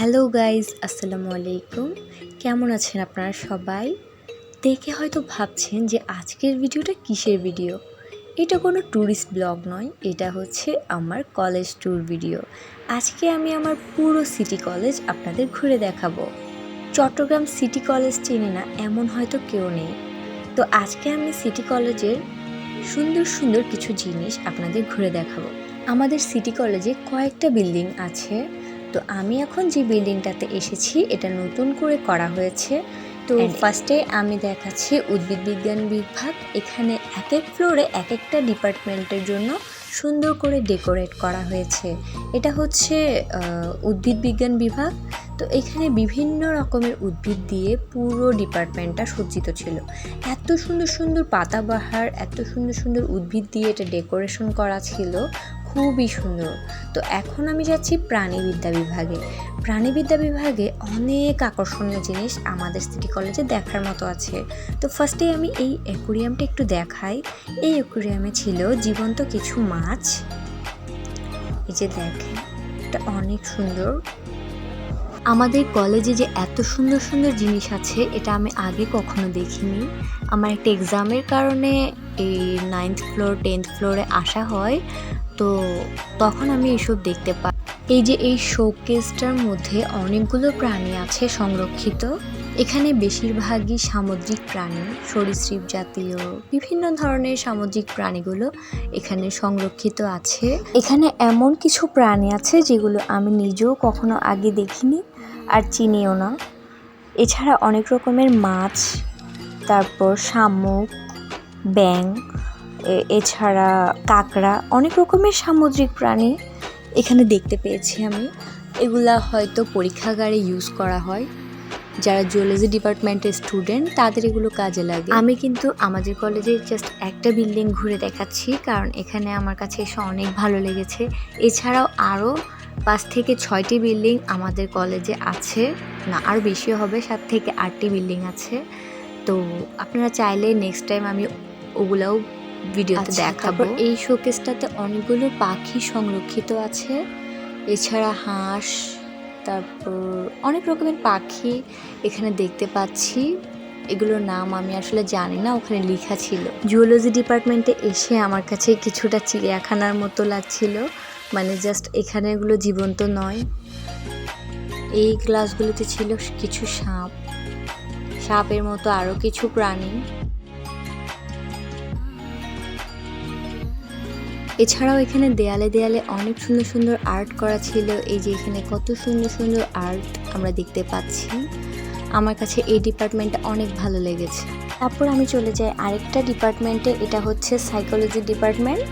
Hello guys আসসালামু আলাইকুম। কেমন আছেন আপনারা সবাই? দেখে হয়তো ভাবছেন যে আজকের ভিডিওটা কিসের ভিডিও? এটা কোনো ট্যুরিস্ট ব্লগ নয়, এটা হচ্ছে আমার কলেজ ট্যুর ভিডিও আজকে আমি আমার পুরো সিটি কলেজ আপনাদের ঘুরে দেখাবো। চট্টগ্রাম সিটি কলেজ চেনে না, এমন হয়তো কেউ নেই। তো আজকে আমি সিটি কলেজের সুন্দর সুন্দর কিছু জিনিস আপনাদের ঘুরে দেখাবো। আমাদের সিটি কলেজে কয়েকটা বিল্ডিং আছে। তো আমি এখন যে বিল্ডিংটাতে এসেছি এটা নতুন করে করা হয়েছে। তো ফার্স্টে আমি দেখাচ্ছি উদ্ভিদ বিজ্ঞান বিভাগ। এখানে এক এক ফ্লোরে এক একটা ডিপার্টমেন্টের জন্য সুন্দর করে ডেকোরেট করা হয়েছে। এটা হচ্ছে উদ্ভিদ বিজ্ঞান বিভাগ। তো এখানে বিভিন্ন রকমের উদ্ভিদ দিয়ে পুরো ডিপার্টমেন্টটা সজ্জিত ছিল। এত সুন্দর সুন্দর পাতাবাহার এত সুন্দর সুন্দর উদ্ভিদ দিয়ে এটা ডেকোরেশন করা ছিল। খুবই সুন্দর। তো এখন আমি যাচ্ছি প্রাণীবিদ্যা বিভাগে। প্রাণীবিদ্যা বিভাগে অনেক আকর্ষণীয় জিনিস আমাদের সিটি কলেজে দেখার মতো আছে। তো ফার্স্টে আমি এই অ্যাকুরিয়ামটা একটু দেখাই। এই অ্যাকুরিয়ামে ছিল জীবন্ত কিছু মাছ। এই যে দেখেন, এটা অনেক সুন্দর। আমাদের কলেজে যে এত সুন্দর সুন্দর জিনিস আছে, এটা আমি আগে কখনো দেখিনি। আমার একটা এক্সামের কারণে এই নাইন্থ ফ্লোর টেন্থ ফ্লোরে আসা হয়। তো তখন আমি এসব দেখতে পাই এই যে এই শোকেসটার মধ্যে অনেকগুলো প্রাণী আছে সংরক্ষিত। এখানে বেশিরভাগই সামুদ্রিক প্রাণী, সরীসৃপ জাতীয় বিভিন্ন ধরনের সামুদ্রিক প্রাণীগুলো এখানে সংরক্ষিত আছে। এখানে এমন কিছু প্রাণী আছে যেগুলো আমি নিজেও কখনো আগে দেখিনি আর চিনিও না। এছাড়া অনেক রকমের মাছ, তারপর শামুক ব্যাং এ- এছাড়া কাঁকড়া, অনেক রকমের সামুদ্রিক প্রাণী এখানে দেখতে পেয়েছি আমি। এগুলা হয়তো পরীক্ষাগারে ইউজ করা হয়। যারা জুওলজি ডিপার্টমেন্টের স্টুডেন্ট তাদের এগুলো কাজে লাগে। আমি কিন্তু আমাদের কলেজে জাস্ট একটা বিল্ডিং ঘুরে দেখাচ্ছি, কারণ এখানে আমার কাছে এসে অনেক ভালো লেগেছে। এছাড়াও আরও পাঁচ থেকে ছয়টি বিল্ডিং আমাদের কলেজে আছে। না, আর বেশি হবে, সাত থেকে আটটি বিল্ডিং আছে। তো আপনারা চাইলে নেক্সট টাইম আমি ওগুলাও ভিডিওতে আচ্ছা, দেখাবো। এই শোকেসটাতে অনেকগুলো পাখি সংরক্ষিত আছে। এছাড়া হাঁস তারপর অনেক রকমের পাখি এখানে দেখতে পাচ্ছি। এগুলোর নাম আমি আসলে জানি না ওখানে লেখা ছিল। জুওলজি ডিপার্টমেন্টে এসে আমার কাছে কিছুটা চিড়িয়াখানার মতো লাগছিল। মানে জাস্ট এখানে এগুলো জীবন্ত নয়। এই গ্লাসগুলোতে ছিল কিছু সাপ। সাপের মতো আরও কিছু প্রাণী। এছাড়াও এখানে দেয়ালে দেয়ালে অনেক সুন্দর সুন্দর আর্ট করা ছিল। এই যে এখানে কত সুন্দর সুন্দর আর্ট আমরা দেখতে পাচ্ছি। আমার কাছে এই ডিপার্টমেন্টটা অনেক ভালো লেগেছে। তারপর আমি চলে যাই আরেকটা ডিপার্টমেন্টে এটা হচ্ছে সাইকোলজি ডিপার্টমেন্ট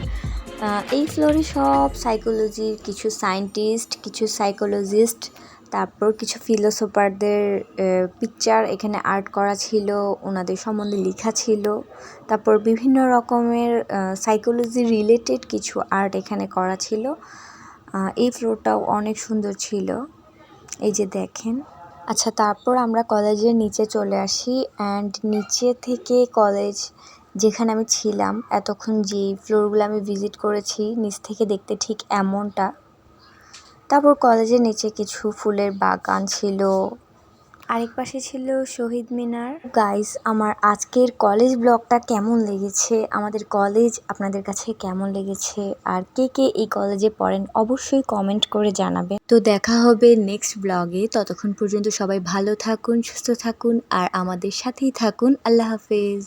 এই ফ্লোরে সব সাইকোলজির কিছু সায়েন্টিস্ট কিছু সাইকোলজিস্ট তারপর কিছু ফিলোসোফারদের পিকচার এখানে আর্ট করা ছিল, ওনাদের সম্বন্ধে লেখা ছিল। তারপর বিভিন্ন রকমের সাইকোলজি রিলেটেড কিছু আর্ট এখানে করা ছিল। এই ফ্লোরটাও অনেক সুন্দর ছিল। এই যে দেখেন। আচ্ছা তারপর আমরা কলেজের নিচে চলে আসি। অ্যান্ড নিচে থেকে কলেজ যেখানে আমি ছিলাম, এতক্ষণ যে ফ্লোরগুলো আমি ভিজিট করেছি, নিচ থেকে দেখতে ঠিক এমনটা। তারপর কলেজের নিচে কিছু ফুলের বাগান ছিল। আরেক পাশে ছিল শহীদ মিনার। গাইস আমার আজকের কলেজ ব্লগটা কেমন লেগেছে? আমাদের কলেজ আপনাদের কাছে কেমন লেগেছে? আর কে কে এই কলেজে পড়েন অবশ্যই কমেন্ট করে জানাবেন। তো দেখা হবে নেক্সট ব্লগে ততক্ষণ পর্যন্ত সবাই ভালো থাকুন সুস্থ থাকুন আর আমাদের সাথেই থাকুন। আল্লাহ হাফেজ।